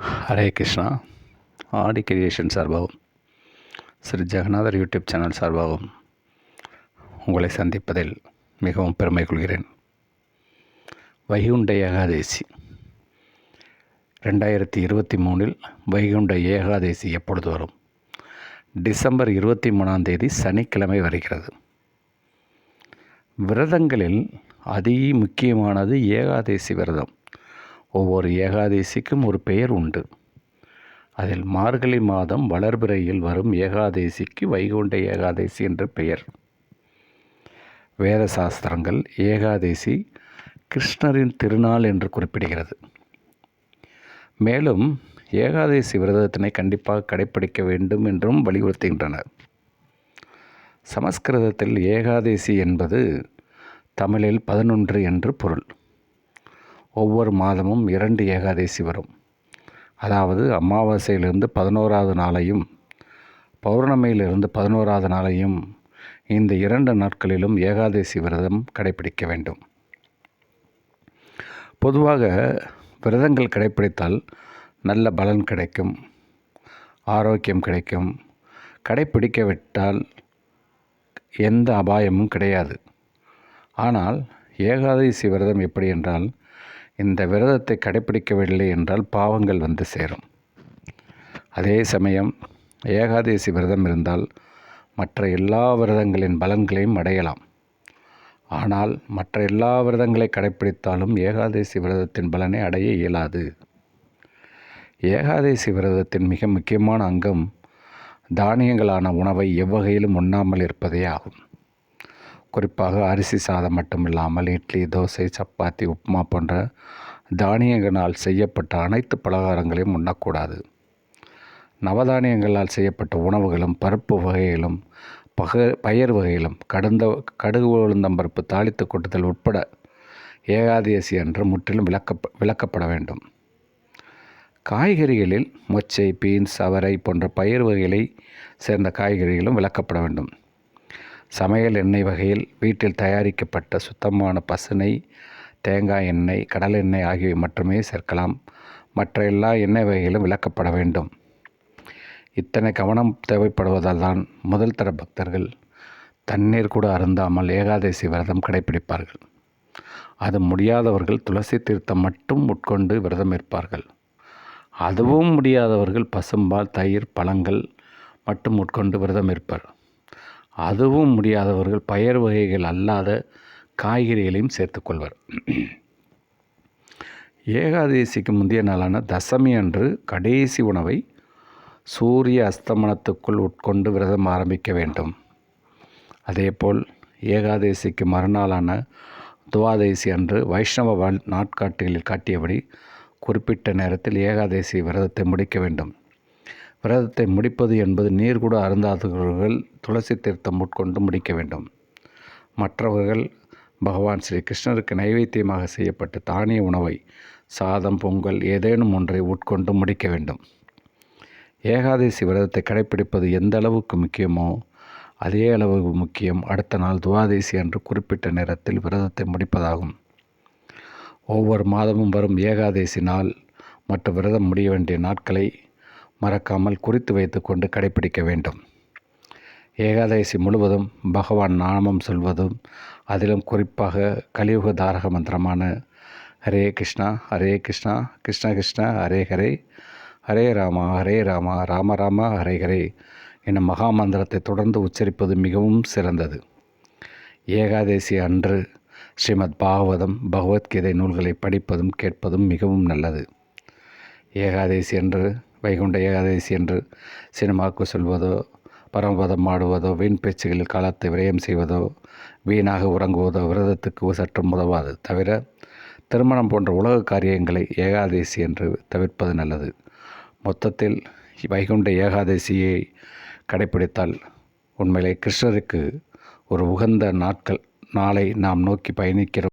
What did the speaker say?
ஹரே கிருஷ்ணா. ஆடி creation சார்பாகவும் ஸ்ரீ ஜெகநாதர் YouTube channel சார்பாகவும் உங்களை சந்திப்பதில் மிகவும் பெருமை கொள்கிறேன். வைகுண்ட ஏகாதேசி. ரெண்டாயிரத்தி இருபத்தி மூணில் வைகுண்ட ஏகாதேசி எப்பொழுது வரும்? டிசம்பர் இருபத்தி மூணாம் தேதி சனிக்கிழமை வருகிறது. விரதங்களில் அதி முக்கியமானது ஏகாதேசி விரதம். ஒவ்வொரு ஏகாதேசிக்கும் ஒரு பெயர் உண்டு. அதில் மார்கழி மாதம் வளர்பிறையில் வரும் ஏகாதேசிக்கு வைகுண்ட ஏகாதேசி என்ற பெயர். வேத சாஸ்திரங்கள் ஏகாதேசி கிருஷ்ணரின் திருநாள் என்று குறிப்பிடுகிறது. மேலும் ஏகாதேசி விரதத்தினை கண்டிப்பாக கடைப்பிடிக்க வேண்டும் என்றும் வலியுறுத்துகின்றனர் சமஸ்கிருதத்தில் ஏகாதேசி என்பது தமிழில் பதினொன்று என்று பொருள். ஒவ்வொரு மாதமும் இரண்டு ஏகாதசி வரும். அதாவது அமாவாசையிலிருந்து பதினோராவது நாளையும் பௌர்ணமியிலிருந்து பதினோராவது நாளையும் இந்த இரண்டு நாட்களிலும் ஏகாதசி விரதம் கடைபிடிக்க வேண்டும். பொதுவாக விரதங்கள் கடைப்பிடித்தால் நல்ல பலன் கிடைக்கும் ஆரோக்கியம் கிடைக்கும். கடைப்பிடிக்கவிட்டால் எந்த அபாயமும் கிடையாது. ஆனால் ஏகாதசி விரதம் எப்படி என்றால் இந்த விரதத்தை கடைப்பிடிக்கவில்லை என்றால் பாவங்கள் வந்து சேரும். அதே சமயம் ஏகாதசி விரதம் இருந்தால் மற்ற எல்லா விரதங்களின் பலன்களையும் அடையலாம். ஆனால் மற்ற எல்லா விரதங்களை கடைப்பிடித்தாலும் ஏகாதசி விரதத்தின் பலனை அடைய இயலாது. ஏகாதசி விரதத்தின் மிக முக்கியமான அங்கம் தானியங்களான உணவை எவ்வகையிலும் உண்ணாமல் இருப்பதே ஆகும். குறிப்பாக அரிசி சாதம் மட்டும் இல்லாமல் இட்லி தோசை சப்பாத்தி உப்புமா போன்ற தானியங்களால் செய்யப்பட்ட அனைத்து பலகாரங்களையும் உண்ணக்கூடாது. நவதானியங்களால் செய்யப்பட்ட உணவுகளும் பருப்பு வகைகளும் பக பயிர் வகைகளும் கடந்த கடுகு உளுந்தம்பருப்பு தாளித்து கொட்டுதல் உட்பட ஏகாதசி அன்று முற்றிலும் விளக்க விளக்கப்பட வேண்டும். காய்கறிகளில் மொச்சை பீன்ஸ் அவரை போன்ற பயிர் வகைகளை சேர்ந்த காய்கறிகளும் விளக்கப்பட வேண்டும். சமையல் எண்ணெய் வகையில் வீட்டில் தயாரிக்கப்பட்ட சுத்தமான பசுனை தேங்காய் எண்ணெய் கடல் எண்ணெய் ஆகியவை மட்டுமே சேர்க்கலாம். மற்ற எல்லா எண்ணெய் வகைகளும் விளக்கப்பட வேண்டும். இத்தனை கவனம் தேவைப்படுவதால் தான் முதல் தர பக்தர்கள் தண்ணீர் கூட அருந்தாமல் ஏகாதசி விரதம் கடைபிடிப்பார்கள். அது முடியாதவர்கள் துளசி தீர்த்தம் மட்டும் உட்கொண்டு விரதம் இருப்பார்கள். அதுவும் முடியாதவர்கள் பசும்பால் தயிர் பழங்கள் மட்டும் உட்கொண்டு விரதம் இருப்பார். அதுவும் முடியாதவர்கள் பயர் வகைகள் அல்லாத காய்கறிகளையும் சேர்த்துக்கொள்வர். ஏகாதசிக்கு முந்தைய நாளான தசமி அன்று கடைசி உணவை சூரிய அஸ்தமனத்துக்குள் உட்கொண்டு விரதம் ஆரம்பிக்க வேண்டும். அதேபோல் ஏகாதசிக்கு மறுநாளான துவாதசி அன்று வைஷ்ணவ வாழ் நாட்காட்டிகளில் காட்டியபடி குறிப்பிட்ட நேரத்தில் ஏகாதசி விரதத்தை முடிக்க வேண்டும். விரதத்தை முடிப்பது என்பது நீர் கூட அருந்தாதவர்கள் துளசி தீர்த்தம் உட்கொண்டு முடிக்க வேண்டும். மற்றவர்கள் பகவான் ஸ்ரீ கிருஷ்ணருக்கு நைவேத்தியமாக செய்யப்பட்ட தானிய உணவை சாதம் பொங்கல் ஏதேனும் ஒன்றை உட்கொண்டு முடிக்க வேண்டும். ஏகாதசி விரதத்தை கடைப்பிடிப்பது எந்த அளவுக்கு முக்கியமோ அதே அளவு முக்கியம் அடுத்த நாள் துவாதசி அன்று குறிப்பிட்ட நேரத்தில் விரதத்தை முடிப்பதாகும். ஒவ்வொரு மாதமும் வரும் ஏகாதசி நாள் மற்றும் விரதம் முடிய வேண்டிய நாட்களை மறக்காமல் குறித்து வைத்துக்கொண்டு கடைபிடிக்க வேண்டும். ஏகாதசி முழுவதும் பகவான் நாமம் சொல்வதும் அதிலும் குறிப்பாக கலியுக தாரக மந்திரமான ஹரே கிருஷ்ணா ஹரே கிருஷ்ணா கிருஷ்ண கிருஷ்ணா ஹரே ஹரே ஹரே ராமா ஹரே ராமா ராம ராமா ஹரே ஹரே எனும் மகா மந்திரத்தை தொடர்ந்து உச்சரிப்பது மிகவும் சிறந்தது. ஏகாதசி அன்று ஸ்ரீமத் பாகவதம் பகவத்கீதை நூல்களை படிப்பதும் கேட்பதும் மிகவும் நல்லது. ஏகாதசி அன்று வைகுண்ட ஏகாதசி என்று சினிமாவுக்கு சொல்வதோ பரமபதம் ஆடுவதோ வீண் பேச்சுகளில் காலத்தை விரயம் செய்வதோ வீணாக உறங்குவதோ விரதத்துக்கு சற்றும் உதவாது. தவிர திருமணம் போன்ற உலக காரியங்களை ஏகாதசி என்று தவிர்ப்பது நல்லது. மொத்தத்தில் வைகுண்ட ஏகாதசியை கடைப்பிடித்தால் உண்மையிலே கிருஷ்ணருக்கு ஒரு உகந்த நாட்கள் நாளை நாம் நோக்கி பயணிக்கிறோம்.